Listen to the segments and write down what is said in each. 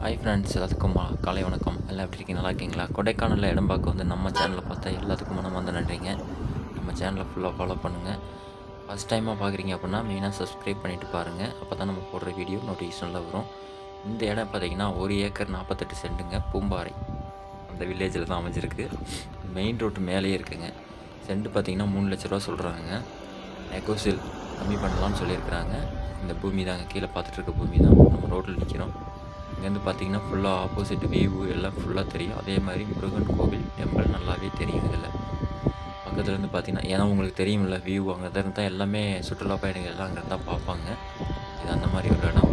Hi friends எல்லாத்துக்கும் காலை வணக்கம். எல்லாம் எப்படி இருக்கீங்க? நல்லா இருக்கீங்களா? கொடைக்கானலில் இடம் பார்க்க வந்து நம்ம சேனலில் பார்த்தா எல்லாத்துக்கும் மனம் வந்து நன்றிங்க. நம்ம சேனலை ஃபுல்லாக ஃபாலோ பண்ணுங்கள் ஃபஸ்ட் டைமாக பார்க்குறீங்க அப்படின்னா மெயினாக சப்ஸ்கிரைப் பண்ணிவிட்டு பாருங்கள் அப்போ தான் நம்ம போடுற வீடியோ நோட்டிஃபிகேஷனில் வரும். இந்த இடம் பார்த்தீங்கன்னா ஒரு ஏக்கர் நாற்பத்தெட்டு சென்ட்டுங்க. பூம்பாறை. அந்த வில்லேஜில் தான் அமைஞ்சிருக்கு. மெயின் ரோட்டு மேலேயே இருக்குங்க. சென்ட் பார்த்தீங்கன்னா மூணு லட்ச ரூபா சொல்கிறாங்க நெகோசியல் கம்மி பண்ணலாம்னு சொல்லியிருக்கிறாங்க. இந்த பூமி தாங்க கீழே பார்த்துட்டு இருக்க பூமி தான் நம்ம ரோட்டில் நிற்கிறோம் இங்கேருந்து பார்த்தீங்கன்னா ஃபுல்லாக ஆப்போசிட் வியூ எல்லாம் ஃபுல்லாக தெரியும். அதே மாதிரி முருகன் கோவில் டெம்பிள் நல்லாவே தெரியும் இதில். பக்கத்துலேருந்து பார்த்தீங்கன்னா ஏன்னா உங்களுக்கு தெரியும்ல வியூ அங்கே தான் இருந்தால் எல்லாமே சுற்றுலா பயணிகள் எல்லாம் அங்கே இருந்தால் பார்ப்பாங்க. இது அந்த மாதிரி ஒரு இடம்.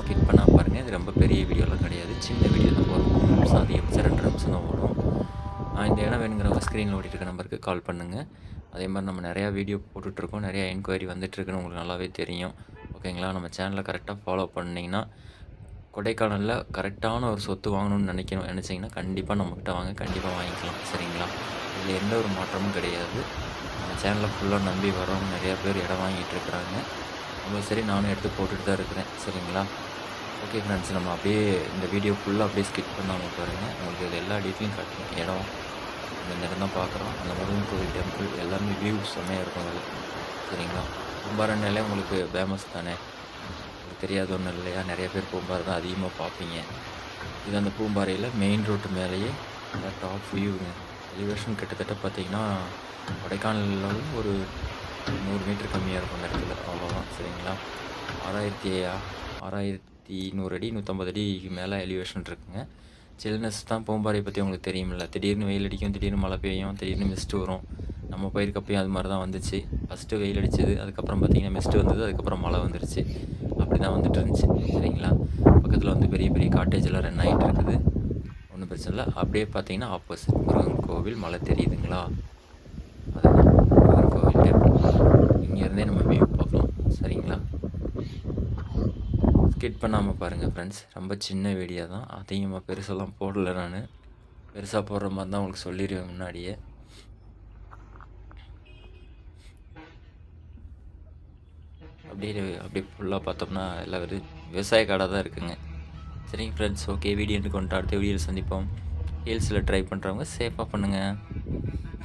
ஸ்கிப் பண்ணால் பாருங்கள் இது ரொம்ப பெரிய வீடியோலாம் கிடையாது. சின்ன வீடியோ தான் ஒரு மூணு நிமிஷம் அதிகம் ரெண்டு நிமிஷம் தான் ஓடும் இந்த இடம் வேணுங்கிறவங்க ஸ்க்ரீனில் ஓடிட்டு இருக்க நம்பருக்கு கால் பண்ணுங்கள் அதே மாதிரி நம்ம நிறையா வீடியோ போட்டுட்ருக்கோம். நிறையா என்கொயரி வந்துட்டுருக்குன்னு உங்களுக்கு நல்லாவே தெரியும். ஓகேங்களா? நம்ம சேனலை கரெக்டாக ஃபாலோ பண்ணிங்கன்னா கொடைக்கானலில் கரெக்டான ஒரு சொத்து வாங்கணும்னு நினைக்கணும் நினச்சிங்கன்னா கண்டிப்பாக நம்மக்கிட்ட வாங்க கண்டிப்பாக வாங்கிக்கலாம். சரிங்களா? இதில் எந்த ஒரு மாற்றமும் கிடையாது. நம்ம சேனலை ஃபுல்லாக நம்பி வரவங்க நிறையா பேர் இடம் வாங்கிட்டு இருக்கிறாங்க. நம்ம சரி நானும் எடுத்து போட்டுட்டு தான் இருக்கிறேன். சரிங்களா? ஓகே ஃப்ரெண்ட்ஸ் நம்ம அப்படியே இந்த வீடியோ ஃபுல்லாக அப்படியே ஸ்கிப் பண்ணாமல் பாருங்கள் உங்களுக்கு இது எல்லா டீட்டெயிலும் காட்டுறேன் இடம் இந்த இடம் தான் பார்க்குறோம். அந்த முருகன் கோவில் டெம்பிள் எல்லாமே வியூ செம்மையாக இருக்கும் அதில். சரிங்களா கும்பாரன்னாலே உங்களுக்கு ஃபேமஸ் தானே? உங்களுக்கு தெரியாத ஒன்றும் இல்லையா நிறைய பேர் பூம்பாறை தான் அதிகமாக பார்ப்பீங்க. இது அந்த பூம்பாறையில் மெயின் ரோட்டு மேலேயே நல்லா டாப் வியூங்க எலிவேஷன் கிட்டத்தட்ட பார்த்தீங்கன்னா கொடைக்கானலில் ஒரு நூறு மீட்டர் கம்மியாக இருக்கும் அந்த இடத்துல. அவ்வளோதான் சரிங்களா? ஆறாயிரத்தி ஆறாயிரத்தி நூறு அடி நூற்றம்பது அடிக்கு மேலே எலிவேஷன் இருக்குங்க. சில்னஸ் தான் பூம்பாறை பற்றி உங்களுக்கு தெரியுமில்ல திடீர்னு வெயில் அடிக்கும் திடீர்னு மழை பெய்யும் திடீர்னு மிஸ்ட் வரும். நம்ம போயிருக்கப்பையும் அது மாதிரி தான் வந்துச்சு. ஃபஸ்ட்டு வெயில் அடிச்சது அதுக்கப்புறம் பார்த்தீங்கன்னா மிஸ்ட்டு வந்தது அதுக்கப்புறம் மழை வந்துருச்சு. அப்படி தான் வந்துட்டு இருந்துச்சு சரிங்களா? பக்கத்தில் வந்து பெரிய பெரிய காட்டேஜ் எல்லாம் ரன் ஆகிட்டு இருக்குது. ஒன்றும் பிரச்சனை இல்லை. அப்படியே பார்த்தீங்கன்னா ஆப்போசிட் முருகன் கோவில் மழை தெரியுதுங்களா? அதுதான் முருகன் கோவில் டெம்பிள் இங்கேருந்தே நம்ம வியூ பார்க்கலாம் சரிங்களா? ஸ்கிட் பண்ணாமல் பாருங்கள் ஃப்ரெண்ட்ஸ் ரொம்ப சின்ன வீடியோ தான். அதிகமாக பெருசெல்லாம் போடல நான். பெருசாக போடுற மாதிரி தான் உங்களுக்கு சொல்லிடுவேன் முன்னாடியே. அப்படியே அப்படியே ஃபுல்லாக பார்த்தோம்னா எல்லா வெறு விவசாய காடாக தான் இருக்குங்க. சரிங்க ஃப்ரெண்ட்ஸ் ஓகே வீடியோ கொண்டு அடுத்த வீடியோவில் சந்திப்போம். ஹீல்ஸில் ட்ரை பண்ணுறவங்க சேஃபாக பண்ணுங்கள்